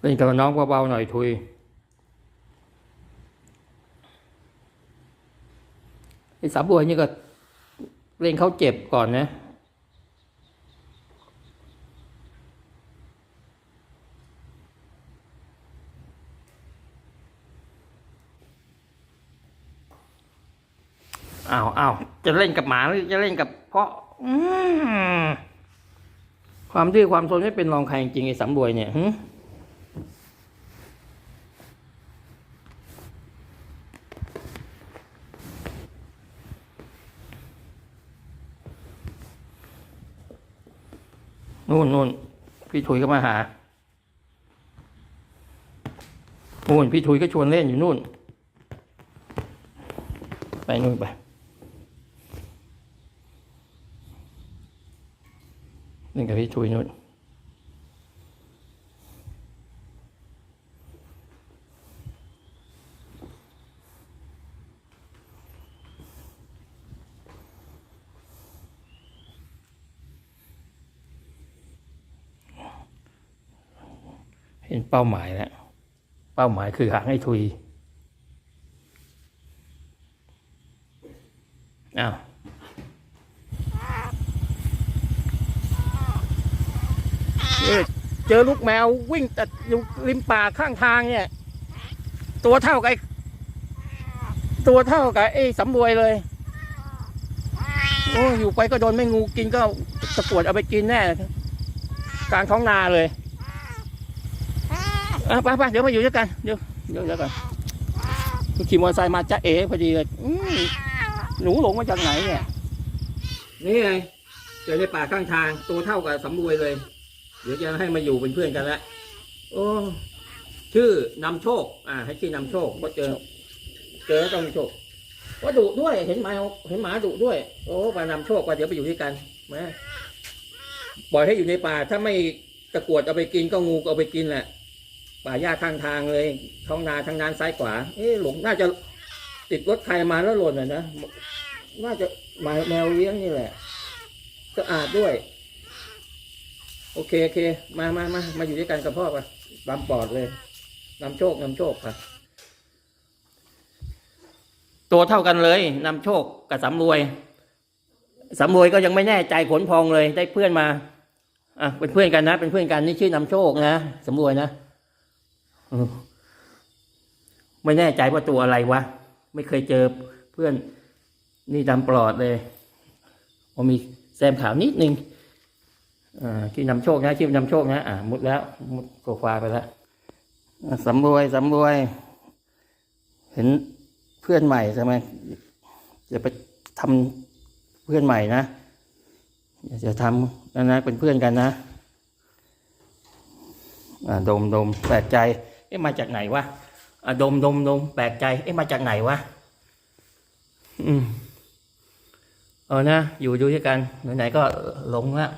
เล่นกับน้องเบาๆหน่อยทุยไอ้สาบัวนี่ก็เล่นเขาเจ็บก่อนนะอ้าวอ้าวจะเล่นกับหมาหรือจะเล่นกับเพาะความดื้อความโซนไม่เป็นรองใครจริงไอ้สำรวยเนี่ย นู่นนู่นพี่ถุยก็มาหานู่นพี่ถุยก็ชวนเล่นอยู่นู่น ไปนู่นไป เล่นกับพี่ถุยนู่น เห็นเป้าหมายแล้วเป้าหมายคือหางให้ทุยอ้าวเจอลูกแมววิ่งแต่อยู่ริมป่าข้างทางเนี่ย ตัวเท่ากับตัวเท่ากับไอ้สำรวยเลยโอ้อยู่ไปก็โดนไม่งูกินก็ตะกวดเอาไปกินแน่กลางท้องนาเลย ไปไปเดี๋ยวมาอยู่ด้วยกันเดี๋ยวเดี๋ยวเดี๋ยวกันขี่มอเตอร์ไซค์มาจ้าเอ๋พอดีเลยอืมหนูหลงมาจากไหนเนี่ย นี่ไงเจอในป่าข้างทางตัวเท่ากับสำรวยเลย เดี๋ยวจะให้มาอยู่เป็นเพื่อนกันแล้วโอ้ชื่อนำโชค อ่า ให้ชื่อนำโชคก็เจอ เจอแล้วต้องมีโชคว่าดุด้วยเห็นหมาเห็นหมาดุด้วย โอ้ไปนำโชคว่าเดี๋ยวไปอยู่ด้วยกันแม่ปล่อยให้อยู่ในป่าถ้าไม่ตะกรวดเอาไปกินก็งูก็เอาไปกินแหละ ป่าหญ้าข้างทางเลยท้องนาทางนั้นซ้ายขวาเอ๊ะหลงน่าจะติดรถใครมาแล้วหล่นอะนะน่าจะมาแมวเลี้ยงนี่แหละสะอาดด้วย โอเคโอเค มามามามาอยู่ด้วยกันกับพ่อป่ะตามปอดเลยนำโชคนำโชคค่ะตัวเท่ากันเลยนำโชคกับสำรวยสำรวยก็ยังไม่แน่ใจขนพองเลยได้เพื่อนมาอะเป็นเพื่อนกันนะ เป็นเพื่อนกันนี่ชื่อนำโชคนะสำรวยนะ ไม่แน่ใจว่าตัวอะไรวะ ไม่เคยเจอเพื่อนนี่ดำปลอดเลยพอมีแซมขาวนิดนึงอ่าชื่อนำโชคนะชื่อนำโชคนะอ่ามุดแล้ว มุดโซฟาไปแล้วสำรวยสำรวย เห็นเพื่อนใหม่ใช่ไหมจะไปทำเพื่อนใหม่นะอย่าจะทำนะนะเป็นเพื่อนกันนะ อ่าดมดมแปลกใจ เอ๊ะมาจากไหนวะอ่าดมดมดมแปลกใจ เอ๊ะมาจากไหนวะอืมเออนะอยู่ดูด้วยกันไหนๆก็หลงละ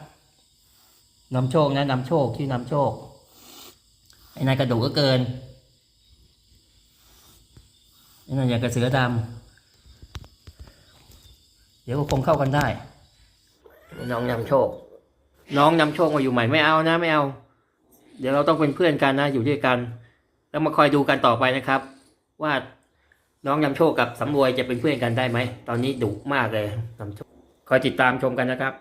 นำโชคนะนำโชคที่นำโชคไอ้นายกระดูกก็เกินไอ้นายอย่างกระเสือดำเดี๋ยวก็คงเข้ากันได้ น้องนำโชค น้องนำโชคมาอยู่ใหม่ไม่เอานะไม่เอา เดี๋ยวเราต้องเป็นเพื่อนกันนะอยู่ด้วยกัน แล้วมาคอยดูกันต่อไปนะครับ ว่าน้องนำโชคกับสำรวยจะเป็นเพื่อนกันได้ไหม ตอนนี้ดุมากเลยนำโชคคอยติดตามชมกันนะครับ